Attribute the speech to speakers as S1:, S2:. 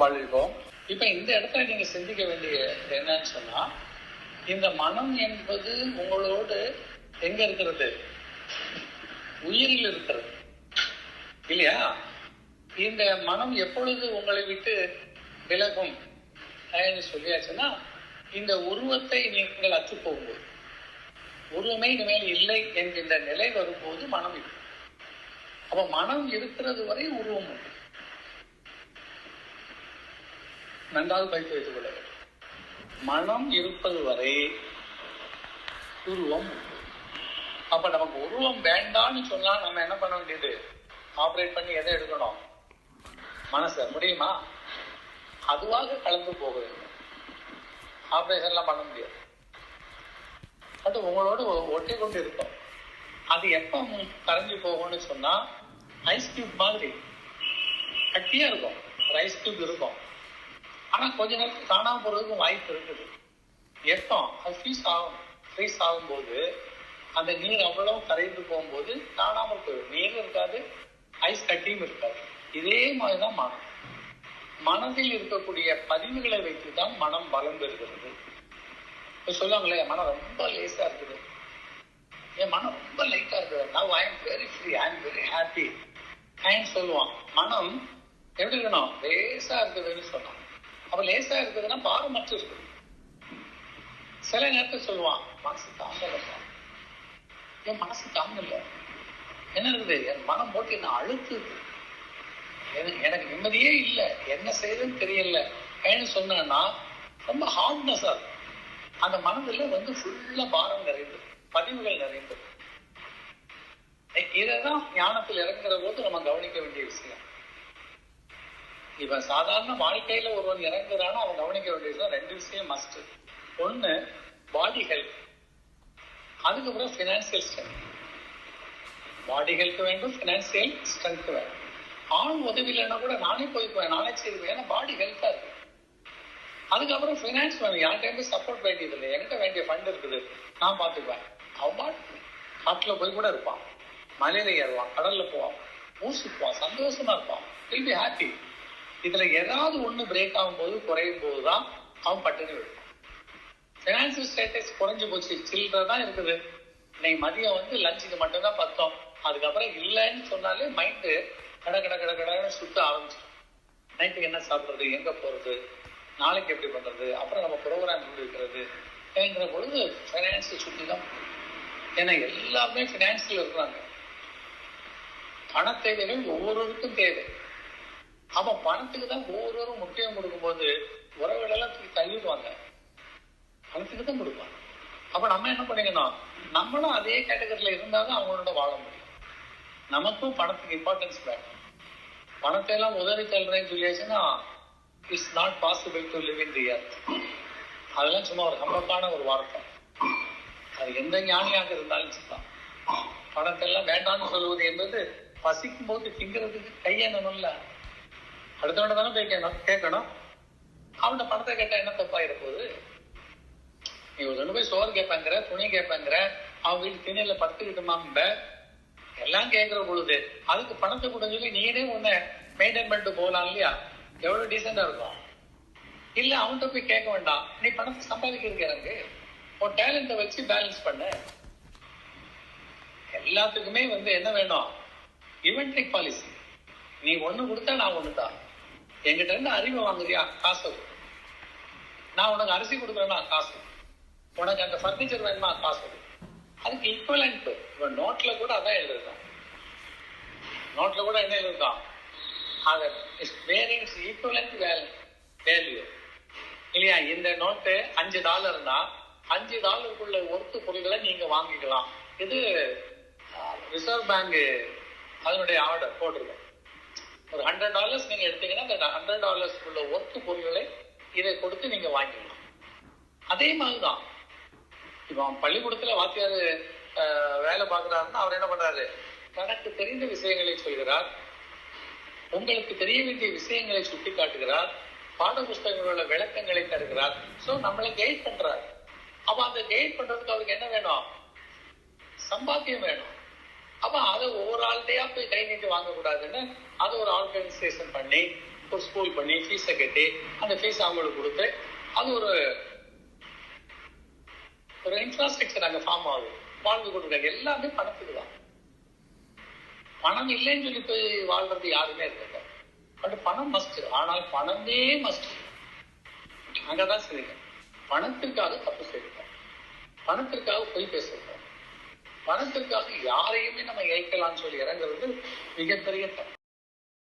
S1: வாழ்வோம் இப்ப இந்த இடத்துல நீங்க சிந்திக்க வேண்டிய என்னன்னு சொன்னா இந்த மனம் என்பது உங்களோடு எங்க இருக்கிறது? உயிரில் இருக்கிறது. இல்லையா? இந்த மனம் எப்பொழுது உங்களை விட்டு விலகும் அப்படின்னு சொல்லியாச்சுன்னா இந்த உருவத்தை நீங்கள் அற்று போகும்போது. உருவமே இனிமேல் இல்லை என்கின்ற நிலை வரும்போது மனம் இருக்கும். அப்ப மனம் இருக்கிறது வரை உருவம் உண்டு. நன்றாக பயிற்சி வைத்துக் கொள்ள வேண்டும். மனம் இருப்பது வரை உருவம் அப்ப நமக்கு உருவம் வேண்டாம்னு சொன்னா நம்ம என்ன பண்ண வேண்டியது? ஆப்ரேட் பண்ணி எதை எடுக்கணும்? மனசு முடியுமா? அதுவாக கலந்து போக வேண்டும். ஆப்ரேஷன்லாம் பண்ண முடியாது. அது உங்களோடு ஒட்டி கொண்டு இருக்கும். அது எப்போ கரைஞ்சு போகும்னு சொன்னா ஐஸ் கியூப் மாதிரி. கட்டியா இருக்கும். ஒரு ஐஸ் கியூப் இருக்கும். ஆனா கொஞ்ச நேரத்துக்கு காணாம போறதுக்கும் வாய்ப்பு இருக்குது. எப்போ அது ஃப்ரீஸ் ஆகும். ஃப்ரீஸ் ஆகும்போது அந்த நீர் அவ்வளவு கரைந்து போகும்போது காணாமல் போயிடும். நீர் இருக்காது ஐஸ் கட்டியும் இருக்காது. இதே மாதிரிதான் மனம். மனதில் இருக்கக்கூடிய பதிவுகளை வைத்து தான் மனம் பலம் பெறுகிறது இப்போ சொல்லுவாங்களே என் மனம் ரொம்ப லேசா இருக்குது. என் மனம் ரொம்ப லைட்டா இருக்குது. Now I am very free I am very happy ஐன்னு சொல்லுவான் மனம் எப்படி இருக்கணும்? லேசா இருக்குதுன்னு சொன்னான். அப்ப லேசா இருக்குதுன்னா பாரமற்று இருக்குது சில நேரத்தில் சொல்லுவான் மனசு தாங்கலப்பா என் மனசு தாங்கல. என்ன இருக்குது? என் மனம் போட்டு என்ன அழுத்துது எனக்கு நிம்மதியே இல்லை. என்ன செய்யுதுன்னு தெரியல. ஏன்னு சொன்னா ரொம்ப ஹார்ட்னஸ் இருக்கும் அந்த மனதில் வந்து ஃபுல்லா பாரம் நிறைந்தது பதிவுகள் நிறைந்தது இதைதான் ஞானத்தில் இறங்குற போது நம்ம கவனிக்க வேண்டிய விஷயம். இவன் சாதாரண வாழ்க்கையில ஒருவன் இறங்குறான்னா அவன் கவனிக்க வேண்டியது ரெண்டு விஷயம் மஸ்ட் ஒண்ணு பாடி ஹெல்த் அதுக்கப்புறம் பினான்சியல் ஸ்ட்ரென்த் பாடி ஹெல்த் வேண்டும் பினான்சியல் ஸ்ட்ரென்த் வேண்டும். ஆள் உதவி இல்லைன்னா கூட நானே போய்க்குவேன் நானே செய்வேன் ஏன்னா பாடி ஹெல்த்தா இருக்கு. அதுக்கப்புறம் ஃபினான்ஸ் வேணும் யார்கிட்ட சப்போர்ட் வேண்டியது இல்லை. என்கிட்ட வேண்டிய ஃபண்ட் இருக்குது? நான் பார்த்துக்குவேன். அவன் காட்டில் போய் கூட இருப்பான். மலையில ஏறுவான் கடல்ல போவான். ஊசிக்குவான் சந்தோஷமா இருப்பான். வில் பி ஹாப்பி இதுல ஏதாவது ஒண்ணு பிரேக் ஆகும்போது குறையும் போது தான் அவன் பட்டுன்னு விடும் பினான்சியல் ஸ்டேட்டஸ் குறைஞ்சு போச்சு சில்லற தான் இருக்குது. இன்னைக்கு மதியம் வந்து லஞ்சுக்கு மட்டும்தான் பத்தோம். அதுக்கப்புறம் இல்லைன்னு சொன்னாலே மைண்டு கட கட கட கடன்னு சுத்த ஆரம்பிச்சிடும். நைட்டுக்கு என்ன சாப்பிடுறது எங்க போறது நாளைக்கு எப்படி பண்றது அப்புறம் நம்ம ப்ரோக்ராம் இருக்கிறது என்கிற பொழுது ஃபைனான்ஸை சுற்றி தான். ஏன்னா எல்லாமே ஃபினான்ஸில் இருக்கிறாங்க. பண தேவைகள் ஒவ்வொருவருக்கும் தேவை. அப்ப பணத்துக்கு தான் ஒவ்வொருவரும் முக்கியம் கொடுக்கும்போது உறவுகளெல்லாம் தூக்கி தள்ளிடுவாங்க. பணத்துக்கு தான் கொடுப்பாங்க. அப்ப நம்ம என்ன பண்ணிக்கணும்? நம்மளும் அதே கேட்டகரியில இருந்தாதான் அவங்களோட வாழ முடியும். நமக்கும் பணத்துக்கு இம்பார்ட்டன்ஸ் வேணும். பணத்தை எல்லாம் உதவி தள்ளுறேன்னு சொல்லியாச்சுன்னா it's not possible to live in the earth அதெல்லாம் சும்மா ஒரு ஹம்பக்கான ஒரு வார்த்தை. அது எந்த ஞானியாக இருந்தாலும் சரிதான் பணத்தை எல்லாம் வேண்டாம்னு சொல்லுவது என்பது பசிக்கும் போது திங்கிறதுக்கு கையெண்ணணும்ல அடுத்தவன தானே போய் கேட்கணும் கேட்கணும். அவன்கிட்ட பணத்தை கேட்டா என்ன தப்பா இருப்போது? நீ ஒரு ரெண்டு போய் சோறு கேட்பாங்கிற துணி கேட்பாங்கிற அவன் வீட்டு திணையில படுத்துக்கிட்டுமாம்ப எல்லாம் கேட்கிற பொழுது அதுக்கு பணத்தை கூட சொல்லி நீனே உன்னை மெயின்டைன் பண்ணிட்டு போகலாம் இல்லையா? எவ்வளவு டீசெண்டா இருக்கும். இல்ல அவன்கிட்ட போய் கேட்க வேண்டாம். நீ பணத்தை சம்பாதிக்கிறதுக்கு இறங்கு. உன் டேலண்ட வச்சு பேலன்ஸ் பண்ண. எல்லாத்துக்குமே வந்து என்ன வேணும்? இவென்ட்ரிக் பாலிசி நீ ஒண்ணு கொடுத்தா நான் ஒண்ணு தான் என்கிட்ட இருந்து அறிவை வாங்குறியா? காசு. நான் உனக்கு அரிசி கொடுக்குறேன்னா காசு. உனக்கு அந்த ஃபர்னிச்சர் வேணுமா காசு. அதுக்கு ஈக்குவலண்ட் இப்போ நோட்ல கூட அதான் எழுதிருக்கான் நோட்ல கூட என்ன எழுதிருக்கான் அது வேரியன்ஸ் ஈக்குவலண்ட் வேல்யூ வேல்யூ இல்லையா? இந்த நோட்டு அஞ்சு டாலர்னா அஞ்சு டாலருக்குள்ள ஒர்த்து பொருள்களை நீங்க வாங்கிக்கலாம். இது ரிசர்வ் பேங்க் அதனுடைய ஆர்டர் போட்டிருக்கோம் ஒரு ஹண்ட்ரட் டாலர்ஸ் நீங்க எடுத்தீங்கன்னா அந்த ஹண்ட்ரட் டாலர்ஸ் உள்ள ஒர்த்து பொருள்களை இதை கொடுத்து நீங்க வாங்கிக்கலாம். அதே மாதிரிதான். இப்போ பள்ளிக்கூடத்துல வாத்தியார் வேலை பார்க்கிறாருன்னா அவர் என்ன பண்றாரு? தனக்கு தெரிந்த விஷயங்களை சொல்கிறார். உங்களுக்கு தெரிய வேண்டிய விஷயங்களை சுட்டி காட்டுகிறார். பாட புஸ்தகங்களோட விளக்கங்களை தருகிறார். ஸோ நம்மளை கைட் பண்றார். அப்ப அந்த கைட் பண்றதுக்கு அவருக்கு என்ன வேணும்? சம்பாத்தியம் வேணும். அப்ப அதை ஒவ்வொரு ஆள்கிட்டயா போய் கை நீட்டி வாங்கக்கூடாதுன்னு அதை ஒரு ஆர்கனைசேஷன் பண்ணி ஒரு ஸ்கூல் பண்ணி ஃபீஸை கட்டி அந்த ஃபீஸ் அவங்களுக்கு கொடுத்து அது ஒரு ஒரு இன்ஃப்ராஸ்ட்ரக்சர் அங்கே ஃபார்ம் ஆகுது வாழ்ந்து கொண்டிருக்காங்க. எல்லாமே பணத்துக்கு தான். பணம் இல்லைன்னு சொல்லி போய் வாழ்றது யாருமே இருக்காங்க பட் பணம் மஸ்ட் ஆனால் பணமே மஸ்ட் அங்கதான் சரிங்க பணத்திற்காக தப்பு செய்திருக்கோம் பணத்திற்காக பொய் பேசிருக்கோம் பணத்திற்காக யாரையுமே நம்ம இயக்கலாம்னு சொல்லி இறங்குறது மிகப்பெரிய